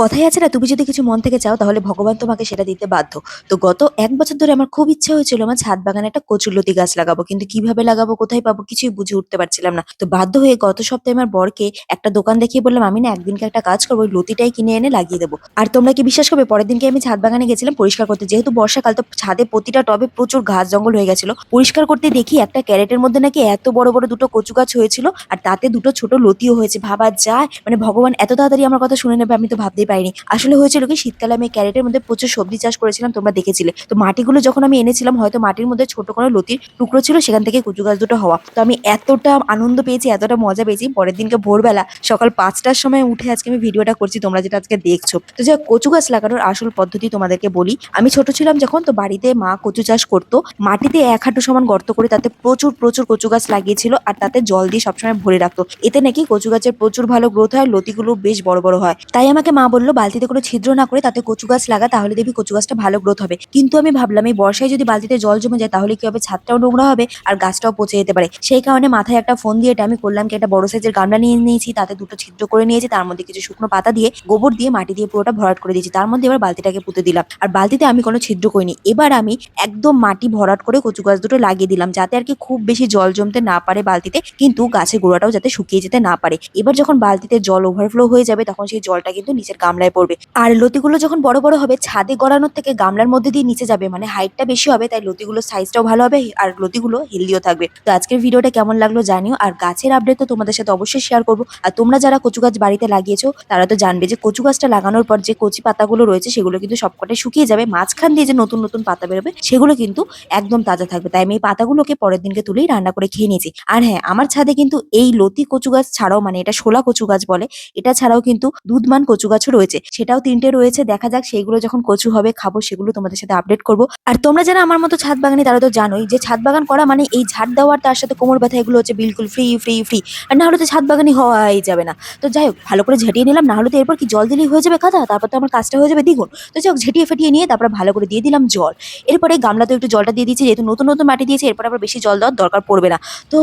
কথাই আছে না, তুমি যদি কিছু মন থেকে চাও তাহলে ভগবান তোমাকে সেটা দিতে বাধ্য। তো গত এক বছর ধরে আমার খুব ইচ্ছা হয়েছিল আমার ছাদ বাগানে একটা কচুরলতি গাছ লাগাবো, কিন্তু কীভাবে লাগাবো, কোথায় পাবো কিছুই বুঝে উঠতে পারছিলাম না। তো বাধ্য হয়ে গত সপ্তাহে আমার বরকে একটা দোকান দেখিয়ে বললাম, আমি না একদিনকে একটা কাজ করব, ওই লতিটাই কিনে এনে লাগিয়ে দেবো। আর তোমরা কি বিশ্বাস করবে, পরের দিনকে আমি ছাদ বাগানে গেছিলাম পরিষ্কার করতে। যেহেতু বর্ষাকাল, তো ছাদে প্রতিটা টবে প্রচুর ঘাস জঙ্গল হয়ে গেছিল। পরিষ্কার করতে দেখি একটা ক্যারেটের মধ্যে নাকি এত বড় বড় দুটো কচু গাছ হয়েছিল, আর তাতে দুটো ছোট লতিও হয়েছে। ভাবা যায় মানে ভগবান এত তাড়াতাড়ি আমার কথা শুনে নেবে, আমি তো ভাবতেই পারিনি। আসলে হয়েছিল কি, শীতকালে আমি ক্যারেটের মধ্যে প্রচুর সবজি চাষ করেছিলাম, তোমরা দেখেছিলে। তো মাটিগুলো যখন আমি এনেছিলাম, হয়তো মাটির মধ্যে ছোট কোনো লতির টুকরো ছিল, সেখান থেকে কচু গাছ দুটো হওয়া। তো আমি এতটা আনন্দ পেয়েছি, এতটা মজা পেয়েছি। পরের দিনকে ভোরবেলা সকাল পাঁচটার সময় উঠে আজকে আমি ভিডিওটা করছি, তোমরা যেটা আজকে দেখছ। তো যাই কচু গাছ লাগানোর আসল পদ্ধতি তোমাদেরকে বলি। আমি ছোট ছিলাম যখন, তো বাড়িতে মা কচু চাষ করতো। মাটিতে এক হাঁটু সমান গর্ত করে তাতে প্রচুর প্রচুর কচু গাছ লাগিয়েছিল আর তাতে জল দিয়ে সবসময় ভরে রাখতো। এতে নাকি কচু গাছের প্রচুর ভালো গ্রোথ হয়, লতিগুলো বেশ বড় বড় হয়। তাই আমাকে মা বলল, বালতিতে কোনো ছিদ্র না করে তাতে কচু গাছ লাগা, তাহলে দেখবি কচু গাছটা ভালো গ্রোথ হবে। কিন্তু আমি ভাবলাম, এই বর্ষায় যদি বালতিতে জল জমে যায়, তাহলে কি হবে? ছাদটাও নোংরা হবে আর গাছটাও পচে যেতে পারে। সেই কারণে মাথায় একটা ফোন দিয়ে এটা আমি করলাম কি, একটা বড় সাইজের গামলা নিয়ে নিয়েছি, তাতে দুটো ছিদ্র করে নিয়েছি, তার মধ্যে কিছু শুকনো পাতা দিয়ে, গোবর দিয়ে, মাটি দিয়ে পুরোটা ভরাট করে দিয়েছি। তার মধ্যে এবার বালতিটাকে পুঁতে দিলাম। আর বালতিতে আমি কোনো ছিদ্র করিনি। এবার আমি একদম মাটি ভরাট করে কচু গাছ দুটো লাগিয়ে দিলাম, যাতে আর কি খুব বেশি জল জমতে না পারে বালতিতে, কিন্তু গাছের গোড়াটাও যাতে শুকিয়ে যেতে না পারে। এবার যখন বালতিতে জল ওভারফ্লো হয়ে যাবে, তখন সেই জলটা কিন্তু নিচের গামলায় পড়বে। আর লতিগুলো যখন বড় বড় হবে, ছাদে গড়ানোর থেকে গামলার মধ্যে দিয়ে নিচে যাবে মানে হাইটটা বেশি হবে, তাই লতিগুলোর সাইজটাও ভালো হবে আর লতিগুলো হেলদিও থাকবে। তো আজকের ভিডিওটা কেমন লাগল জানিও, আর গাছের আপডেট তো তোমাদের সাথে অবশ্যই শেয়ার করব। আর তোমরা যারা কচু গাছ বাড়িতে লাগিয়েছো, তারা তো জানবে যে কচু গাছটা লাগানোর পর যে কচি পাতাগুলো রয়েছে, সেগুলো কিন্তু সবকটাই শুকিয়ে যাবে। মাঝখান দিয়ে যে নতুন নতুন পাতা বেরোবে, সেগুলো কিন্তু একদম তাজা থাকবে। তাই আমি এই পাতাগুলোকে পরের দিনকে তুলেই রান্না করে খেয়ে নিয়েছি। আর হ্যাঁ আমার ছাদে কিন্তু এই লতি কচু গাছ ছাড়াও মানে এটা শোলা কচু গাছ বলে, এটা ছাড়াও কিন্তু দুধমান কচু গাছও রয়েছে, সেটাও তিনটে রয়েছে। দেখা যাক সেইগুলো যখন কচু হবে, খাব, সেগুলো তোমাদের সাথে আপডেট করব। আর তোমরা যারা আমার মতো ছাদ বাগানে, তারা তো জানোই যে ছাদ বাগান করা মানে এই ঝাড় দেওয়ার তার সাথে কোমর ব্যথা, এগুলো হচ্ছে বিলকুল ফ্রি ফ্রি ফ্রি আর না হলে তো ছাদ বাগানই হওয়াই যাবে না। তো যাই হোক, ভালো করে ঝেঁটিয়ে নিলাম, না হলে তো এরপর কি জল দিলেই হয়ে যাবে কাদা তারপর তো আমার কাজটা হয়ে যাবে, দ্বিগুণ। তো যাই হোক, ঝেঁটিয়ে ফেটিয়ে নিয়ে তারপর ভালো করে দিয়ে দিলাম জল। এরপরে গামলাতে একটু জলটা দিয়ে দিয়েছি, যেহেতু নতুন নতুন মাটি দিয়েছে, এরপর আবার বেশি জল দেওয়ার দরকার পড়বে না। তো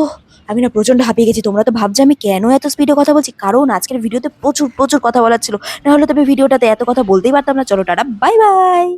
আমি না প্রচণ্ড হাঁপিয়ে গেছি, তোমরা তো ভাবছ আমি কেন এত স্পিডে কথা বলছি? কারণ আজকের ভিডিওতে প্রচুর প্রচুর কথা বলার ছিল। না হলে তবে ভিডিওটাতে এত কথা বলতেই পারতাম না। চলো টাটা বাই বাই।